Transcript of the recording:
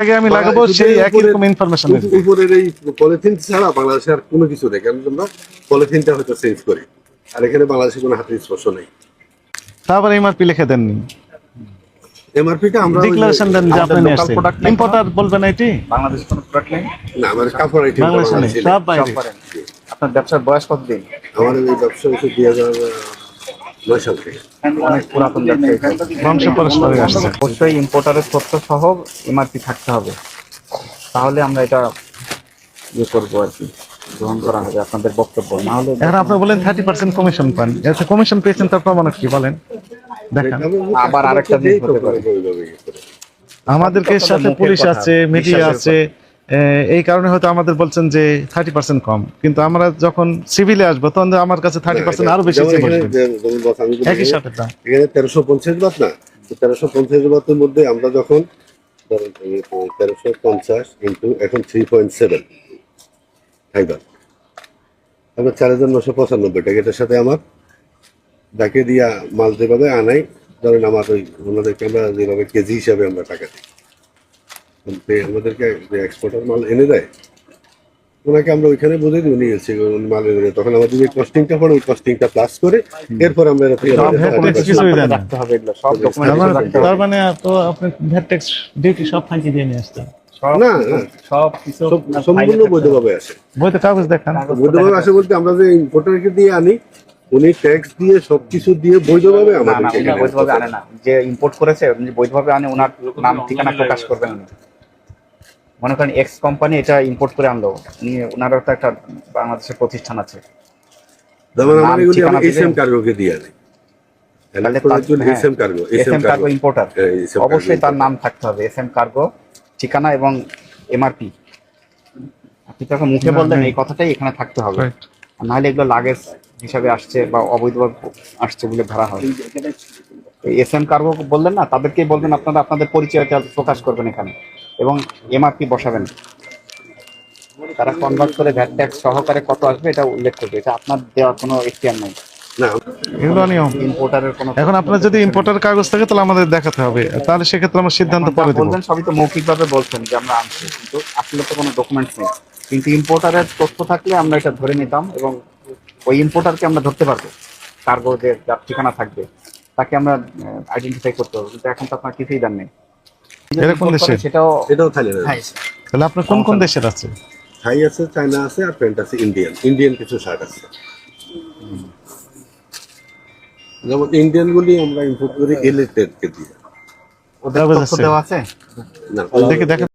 আগে আমি লাগাবো সেই একই রকম ইনফরমেশন উপরের এই পলিথিন ছাড়া বাংলাদেশে আর কোনো কিছু নেই কারণ আমরা পলিথিনটা হয়তো চেঞ্জ করি। আর এখানে বাংলাদেশে কোনো হাতের স্পর্শ নেই। তারপর এমআরপি লিখে দেননি। আপনি নিয়ে কোনো প্রোডাক্ট নেই? আপনার ব্যবসার বয়স কতদিন? আমার এই ব্যবসা হচ্ছে 2000 অনেক পুরাতন বংশ পরস্পরে আসছে। অবশ্যই ইম্পোর্টারের তথ্য সহ এমআরপি থাকতে হবে। তাহলে আমরা এটা ইয়ে করব আর কি। গ্রহণ করা হবে আপনাদের বক্তব্য। না হলে এখন আপনি বলেন থার্টি পার্সেন্ট কমিশন পান। কমিশন পেয়েছেন তার প্রমাণ কি বলেন? দেখান। আবার আরেকটা জিনিস হতে পারে। ওইভাবে আমাদের সাথে পুলিশ আছে মিডিয়া আছে এই কারণে হয়তো আমাদের বলছেন যে থার্টি পার্সেন্ট কম। কিন্তু আমরা যখন সিভিলে আসব তখন আমার কাছে থার্টি পার্সেন্ট আরও বেশি একই সাথে এখানে তেরোশো পঞ্চাশ বাদ না তেরোশো পঞ্চাশ বাতের মধ্যে আমরা যখন তেরোশো পঞ্চাশ ইন্টু এখন থ্রি পয়েন্ট সেভেন ফাইবার আমরা চার হাজার নশো পঁচানব্বই টাকা এটার সাথে আমার যাকে দিয়া মাল যেভাবে আনাই ধরেন আমার ওই ওনাদেরকে আমরা যেভাবে কেজি হিসাবে আমরা টাকা দিই। আমাদেরকে যে এক্সপোর্টার মাল এনে দেয় ওনাকে আমরা ওইখানে বুঝে দিই উনি এসে মাল এনে দেয়। তখন আমাদের যে কস্টিংটা পড়ে ওই কস্টিংটা প্লাস করে এরপর আমরা এটা সব আমাদের হ্যাঁ। রাখতে হবে সব তার ডকুমেন্ট মানে- তার মানে তো আপনি ভ্যাট ট্যাক্স ডিউটি সব ফাঁকি দিয়ে নিয়ে আসতেন সব না, না। সব কিছু সম্পূর্ণ বৈধভাবে আসে। বইতে কাগজ দেখান। বৈধভাবে আসে বলতে আমরা যে ইম্পোর্টারকে দিয়ে আনি উনি ট্যাক্স দিয়ে সবকিছু দিয়ে বৈধভাবে বৈধভাবে আনে না। যে ইম্পোর্ট করেছে বৈধভাবে আনে ওনার নাম ঠিকানা প্রকাশ করবেন উনি। মনে করেন এক্স কোম্পানি এটা ইম্পোর্ট করে আনলো। উনি ওনারও তো একটা বাংলাদেশের প্রতিষ্ঠান আছে। অবশ্যই তার নাম থাকতে হবে। এস এম কার্গো ঠিকানা এবং এমআরপি আপনি তখন মুখে বললেন এই কথাটাই এখানে থাকতে হবে। নাহলে এগুলো লাগেজ হিসাবে আসছে বা অবৈধভাবে আসছে বলে ধরা হয়। এস এম কার্গো বললেন না তাদেরকেই বলবেন আপনারা আপনাদের পরিচয়টা প্রকাশ করবেন এখানে। এবং এমআরপি বসাবেন। তারা কনভার্ট করে ভ্যাট ট্যাক্স সহকারে কত আসবে এটা উল্লেখ করবে। এটা আপনার দেওয়ার কোনো এখতিয়ার নেই। না। এগুলো নিয়ম। ইম্পোর্টারের কোনো এখন আপনার যদি ইম্পোর্টার কাগজ থাকে তাহলে আমাদের দেখাতে হবে। তাহলে সেক্ষেত্রে আমরা সিদ্ধান্ত পরে বলবেন সবই তো মৌখিকভাবে বলছেন যে আমরা আনছি কিন্তু আসলে তো কোনো ডকুমেন্টস নেই। কিন্তু ইম্পোর্টারের তথ্য থাকলে আমরা এটা ধরে নিতাম এবং ওই ইম্পোর্টারকে আমরা ধরতে পারব। কার্গো যে যার ঠিকানা থাকবে তাকে আমরা আইডেন্টিফাই করতে হবে। কিন্তু এখন তো আপনার কিছুই দেন নেই। এটা কোন দেশে? সেটাও এটাও থাইল্যান্ড হ্যাঁ, তাহলে আপনার কোন কোন দেশের আছে? থাই আছে চায়না আছে আর প্যান্ট আছে ইন্ডিয়ান। ইন্ডিয়ান কিছু শার্ট আছে। যেমন ইন্ডিয়ান গুলি আমরা ইম্পোর্ট করি এলিটেডকে দিয়ে। ওদের কাগজ তথ্য আছে? দেওয়া আছে? না দেখে দেখেন